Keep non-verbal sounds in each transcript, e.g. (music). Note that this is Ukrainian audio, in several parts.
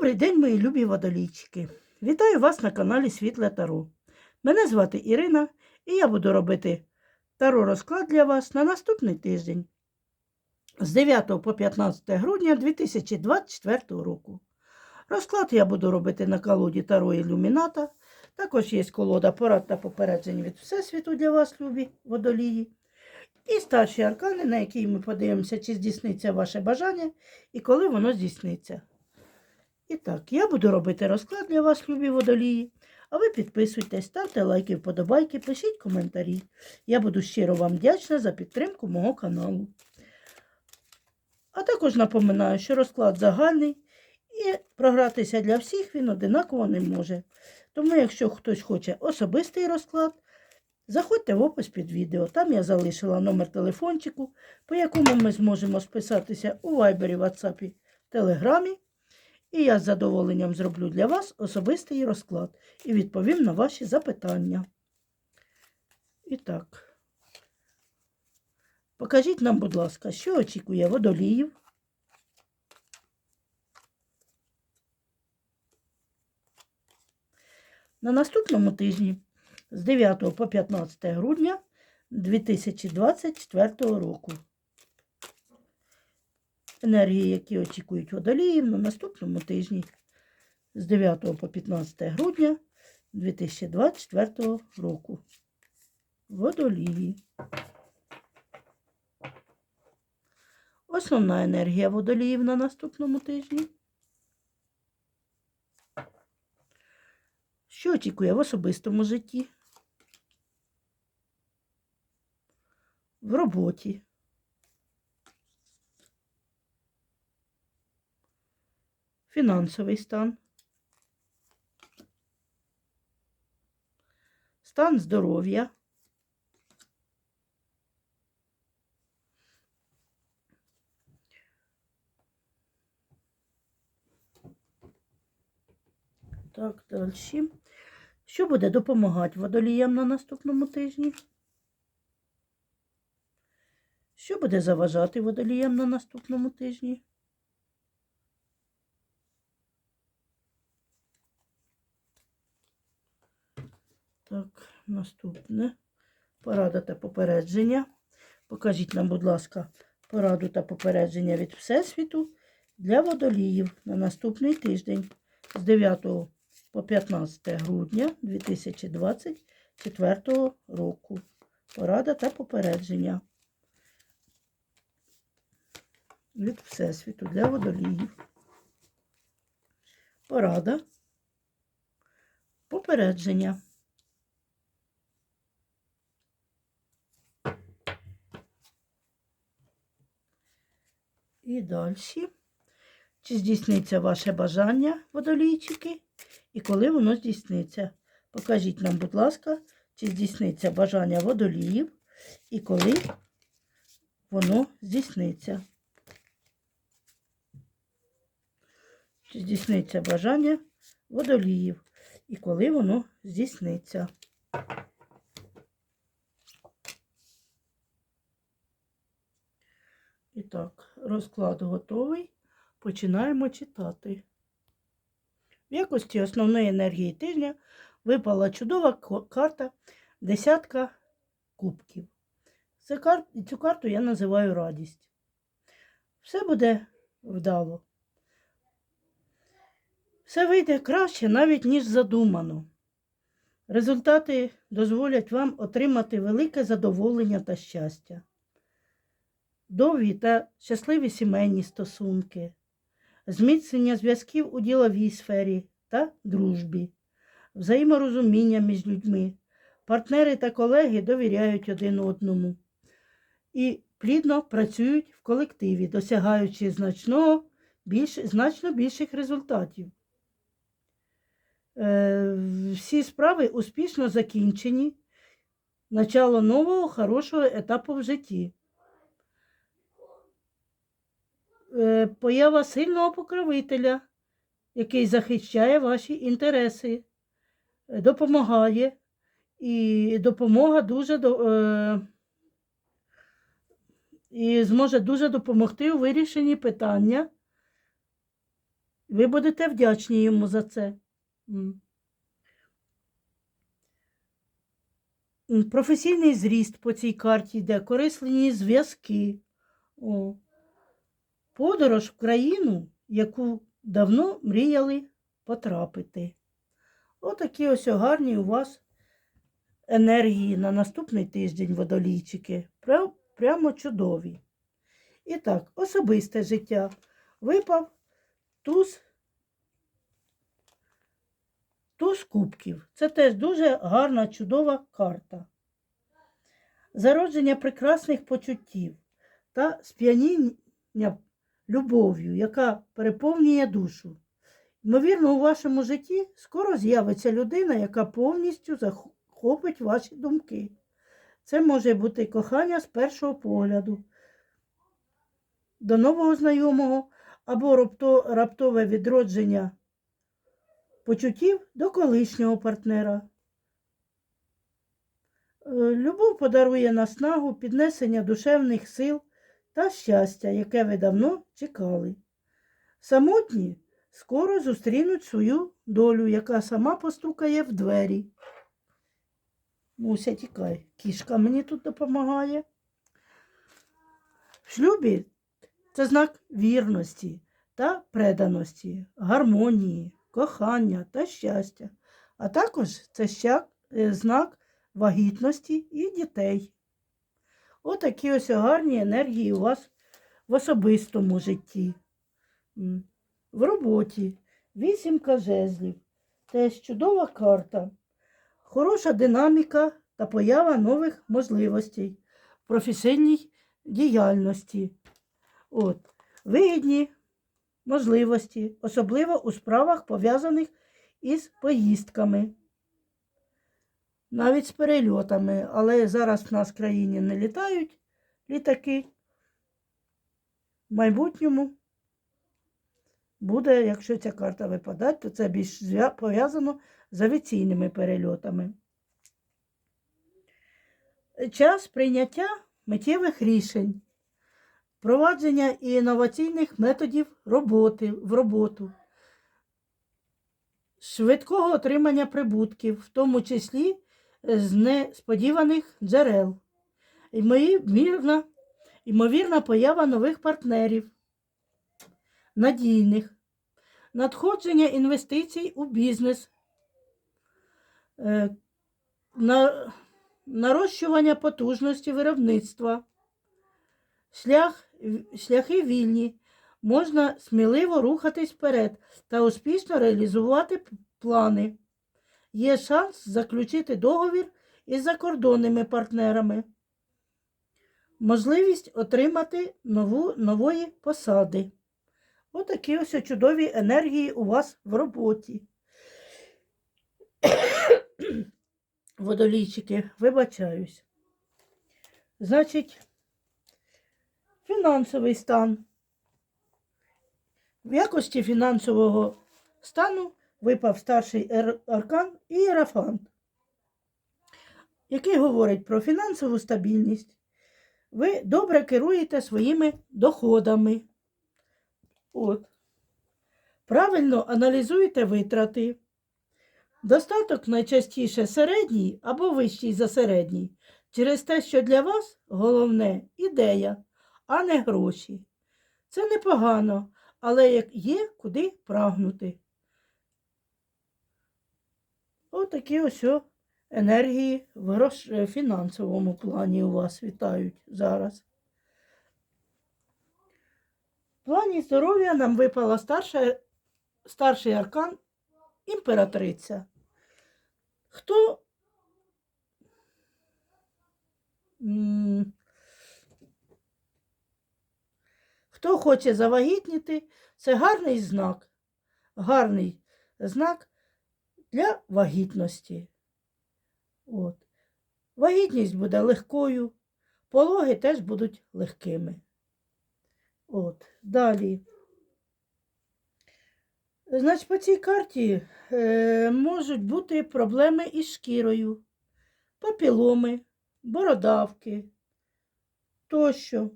Добрий день, мої любі водолійчики! Вітаю вас на каналі Світле Таро. Мене звати Ірина, і я буду робити таро розклад для вас на наступний тиждень з 9 по 15 грудня 2024 року. Розклад я буду робити на колоді Таро Ілюміната. Також є колода порад та попереджень від Всесвіту для вас, любі водолії. І старші аркани, на які ми подивимося, чи здійсниться ваше бажання і коли воно здійсниться. І так, я буду робити розклад для вас, любі водолії. А ви підписуйтесь, ставте лайки, вподобайки, пишіть коментарі. Я буду щиро вам вдячна за підтримку мого каналу. А також напоминаю, що розклад загальний і програтися для всіх він одинаково не може. Тому, якщо хтось хоче особистий розклад, заходьте в опис під відео. Там я залишила номер телефончику, по якому ми зможемо списатися у Вайбері, WhatsApp, Телеграмі. І я з задоволенням зроблю для вас особистий розклад і відповім на ваші запитання. І так, покажіть нам, будь ласка, що очікує водоліїв. На наступному тижні з 9 по 15 грудня 2024 року. Енергії, які очікують водоліїв на наступному тижні з 9 по 15 грудня 2024 року. Водолії. Основна енергія водоліїв на наступному тижні. Що очікує в особистому житті? В роботі. Фінансовий стан. Стан здоров'я. Так, далі. Що буде допомагати водоліям на наступному тижні? Що буде заважати водоліям на наступному тижні? Так, наступне. Порада та попередження. Покажіть нам, будь ласка, пораду та попередження від Всесвіту для водоліїв на наступний тиждень з 9 по 15 грудня 2024 року. Порада та попередження від Всесвіту для водоліїв. Порада. Попередження. І далі. Чи здійсниться ваше бажання, водолійчики, і коли воно здійсниться? Покажіть нам, будь ласка, чи здійсниться бажання водоліїв і коли воно здійсниться. Чи здійсниться бажання водоліїв і коли воно здійсниться. І так, розклад готовий. Починаємо читати. В якості основної енергії тижня випала чудова карта десятка кубків. Цю карту я називаю радість. Все буде вдало. Все вийде краще навіть, ніж задумано. Результати дозволять вам отримати велике задоволення та щастя довгі та щасливі сімейні стосунки, зміцнення зв'язків у діловій сфері та дружбі, взаєморозуміння між людьми, партнери та колеги довіряють один одному і плідно працюють в колективі, досягаючи значного, більш, значно більших результатів. Е, всі справи успішно закінчені. Начало нового хорошого етапу в житті. Е, поява сильного покровителя, який захищає ваші інтереси, е, допомагає. І допомога дуже е, і зможе дуже допомогти у вирішенні питання Ви будете вдячні йому за це. Професійний зріст по цій карті йде, корисні зв'язки. Подорож в країну, яку давно мріяли потрапити. Отакі ось гарні у вас енергії на наступний тиждень водолійчики. Прямо чудові. І так, особисте життя. Випав туз, туз кубків. Це теж дуже гарна, чудова карта. Зародження прекрасних почуттів та сп'яніння любов'ю, яка переповнює душу. Ймовірно, у вашому житті скоро з'явиться людина, яка повністю захопить ваші думки. Це може бути кохання з першого погляду до нового знайомого або раптове відродження почуттів до колишнього партнера. Е, Любов подарує наснагу, піднесення душевних сил та щастя, яке ви давно чекали. Самотні скоро зустрінуть свою долю, яка сама постукає в двері. Муся, тікай, кішка мені тут допомагає. В шлюбі це знак вірності та преданості, гармонії, кохання та щастя, а також це е, знак вагітності і дітей. Отакі ось гарні енергії у вас в особистому житті. В роботі вісімка жезлів. Теж чудова карта, хороша динаміка та поява нових можливостей в професійній діяльності. От. Вигідні можливості, особливо у справах, пов'язаних із поїздками, навіть з перельотами, але зараз в нас в країні не літають літаки. В майбутньому буде, якщо ця карта випадає, то це більш пов'язано з авіаційними перельотами. Час прийняття миттєвих рішень, впровадження інноваційних методів роботи в роботу, швидкого отримання прибутків, в тому числі з несподіваних джерел, ймовірна, ймовірна поява нових партнерів, надійних, надходження інвестицій у бізнес, е, на, нарощування потужності виробництва, шлях, шляхи вільні, можна сміливо рухатись вперед та успішно реалізувати плани. Є шанс заключити договір із закордонними партнерами. Можливість отримати нову, нової посади. Отакі ось чудові енергії у вас в роботі. (coughs) Водолійчики, вибачаюсь. Значить, фінансовий стан. В якості фінансового стану випав старший аркан і Єрафант, який говорить про фінансову стабільність. Ви добре керуєте своїми доходами. От. Правильно аналізуєте витрати. Достаток найчастіше середній або вищий за середній, через те, що для вас головне ідея, а не гроші. Це непогано, але є куди прагнути. Отакі ось енергії в е, фінансовому плані у вас вітають зараз. В плані здоров'я нам випала старша, старший аркан імператриця. Хто хто хоче завагітніти, це гарний знак. Гарний знак для вагітності. От. Вагітність буде легкою, пологи теж будуть легкими. От. Далі. Значить, по цій карті е, можуть бути проблеми із шкірою, папіломи, бородавки тощо.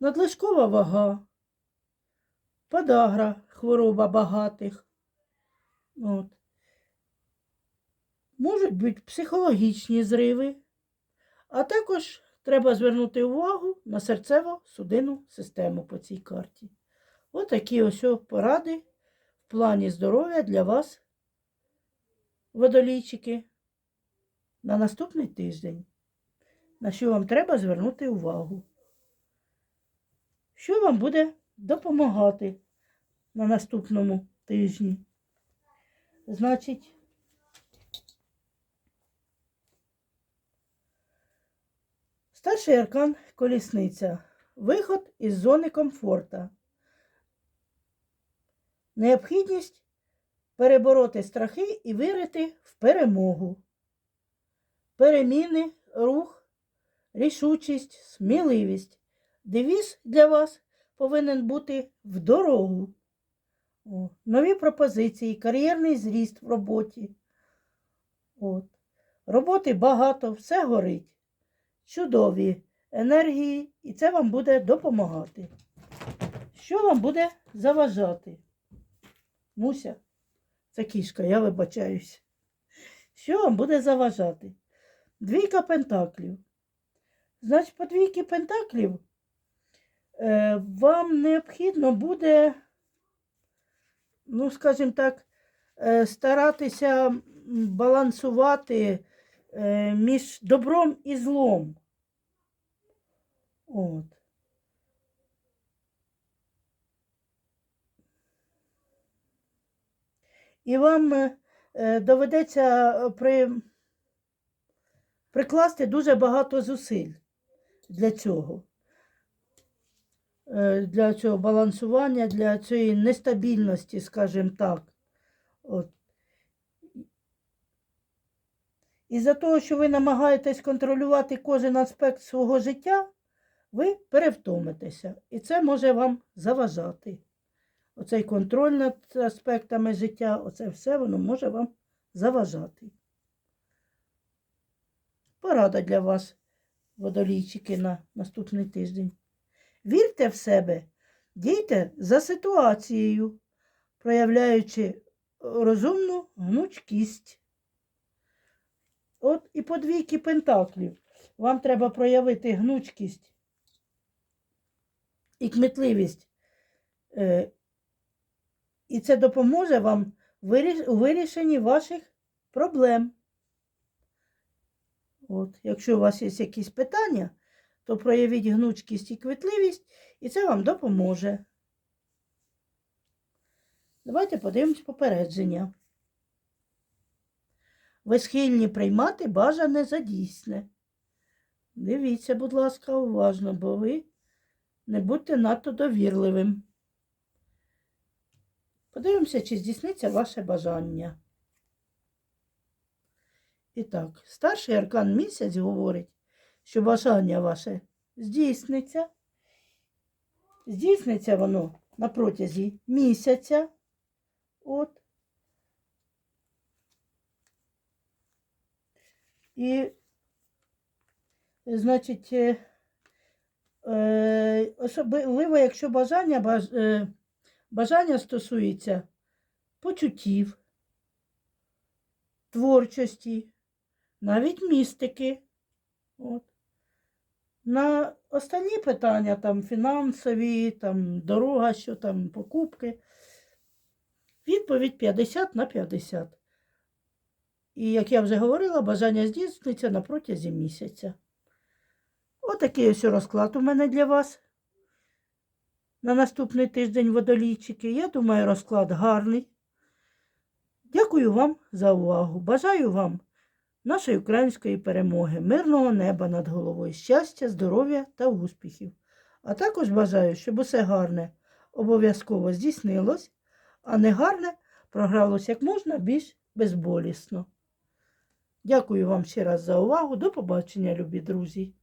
Надлишкова вага, подагра, хвороба багатих. От. Можуть бути психологічні зриви, а також треба звернути увагу на серцево-судинну систему по цій карті. Отакі ось поради в плані здоров'я для вас, водолійчики, на наступний тиждень. На що вам треба звернути увагу? Що вам буде допомагати на наступному тижні? Значить, старший аркан колісниця. Виход із зони комфорта. Необхідність перебороти страхи і вірити в перемогу. Переміни, рух, рішучість, сміливість. Девіз для вас повинен бути в дорогу. О, нові пропозиції, кар'єрний зріст в роботі. От. Роботи багато, все горить. Чудові енергії, і це вам буде допомагати. Що вам буде заважати? Муся, це кішка, я вибачаюсь. Що вам буде заважати? Двійка пентаклів. Значить, по двійки пентаклів е, вам необхідно буде, ну, скажімо так, е, старатися балансувати е, між добром і злом. От. І вам е, доведеться при, прикласти дуже багато зусиль для цього. Е, Для цього балансування, для цієї нестабільності, скажімо так. От. І за того, що ви намагаєтесь контролювати кожен аспект свого життя, ви перевтомитеся. І це може вам заважати. Оцей контроль над аспектами життя, оце все воно може вам заважати. Порада для вас, водолійчики, на наступний тиждень. Вірте в себе, дійте за ситуацією, проявляючи розумну гнучкість. От і по двійки пентаклів. Вам треба проявити гнучкість і кмітливість. Е, І це допоможе вам у вирішенні ваших проблем. От, якщо у вас є якісь питання, то проявіть гнучкість і квітливість, і це вам допоможе. Давайте подивимось попередження. Ви схильні приймати бажане за дійсне. Дивіться, будь ласка, уважно, бо ви не будьте надто довірливим. Подивимося, чи здійсниться ваше бажання. І так, старший аркан місяць говорить, що бажання ваше здійсниться. Здійсниться воно на протязі місяця. От. І, значить, е, е, особливо, якщо бажання, е, бажання стосується почуттів, творчості, навіть містики. От. На останні питання, там фінансові, там дорога, що там покупки. Відповідь 50 на 50. І, як я вже говорила, бажання здійсниться на протязі місяця. Отакий ось розклад у мене для вас. На наступний тиждень водолійчики. Я думаю, розклад гарний. Дякую вам за увагу. Бажаю вам нашої української перемоги, мирного неба над головою, щастя, здоров'я та успіхів. А також бажаю, щоб усе гарне обов'язково здійснилось, а негарне програлось як можна більш безболісно. Дякую вам ще раз за увагу. До побачення, любі друзі!